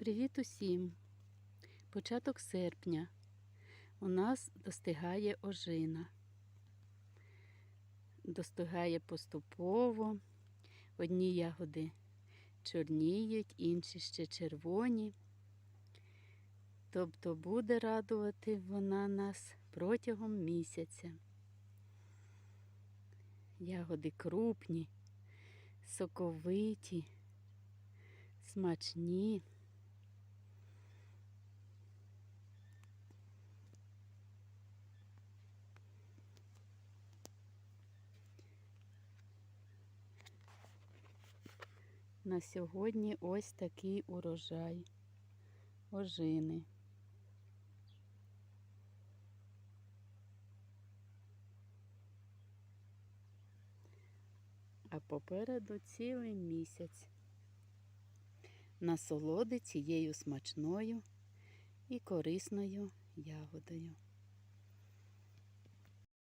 Привіт усім! Початок серпня. У нас достигає ожина. Достигає поступово. Одні ягоди чорніють, інші ще червоні. Тобто буде радувати вона нас протягом місяця. Ягоди крупні, соковиті, смачні. На сьогодні ось такий урожай ожини. А попереду цілий місяць насолоди цією смачною і корисною ягодою.